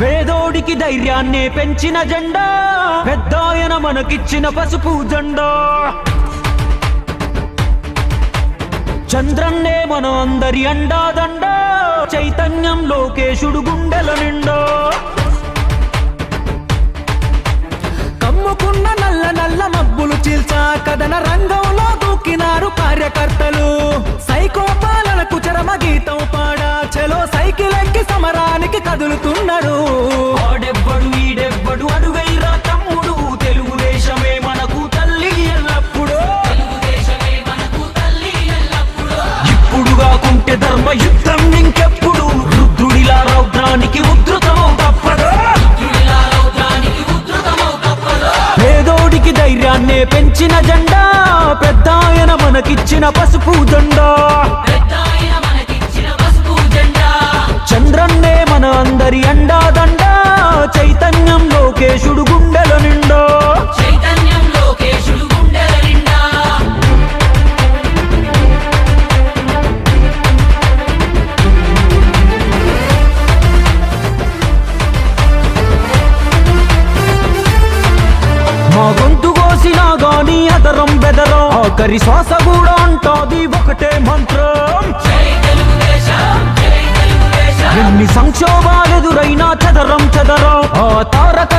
పేదోడికి ధైర్యాన్నే పెంచిన జెండా పెద్దాయన మనకిచ్చిన పసుపు జెండా. చంద్రన్నే మన అందరి అండాదండ చైతన్యం లోకేశుడు గుండెల నిండా. కమ్ముకున్న నల్ల నల్ల మబ్బులు చీల్చా కథన సైకిల్ ఎక్కి సమరానికి కదులుతున్నారు. ఆడెవ్వడు ఈడెవ్వడు అడుగైరా తమ్ముడు. తెలుగుదేశమే మనకు తల్లి ఎల్లప్పుడు. ఇప్పుడు కాకుంటే ధర్మ యుద్ధం ఇంకెప్పుడు? రుద్రుడిలా రౌద్రానికి ఉద్ధృతమవు తప్పదు. పేదోడికి ధైర్యాన్నే పెంచిన జెండా పెద్దాయన మనకిచ్చిన పసుపు జెండా. ఆ గొంతు కోసినా గాని అదరం బెదరం. ఆఖరి శ్వాస కూడా అంటాది ఒకటే మంత్రం. జై తెలుగుదేశం ఎన్ని సంక్షోభాలెదురైనా చదరం చదరం. ఆ తారక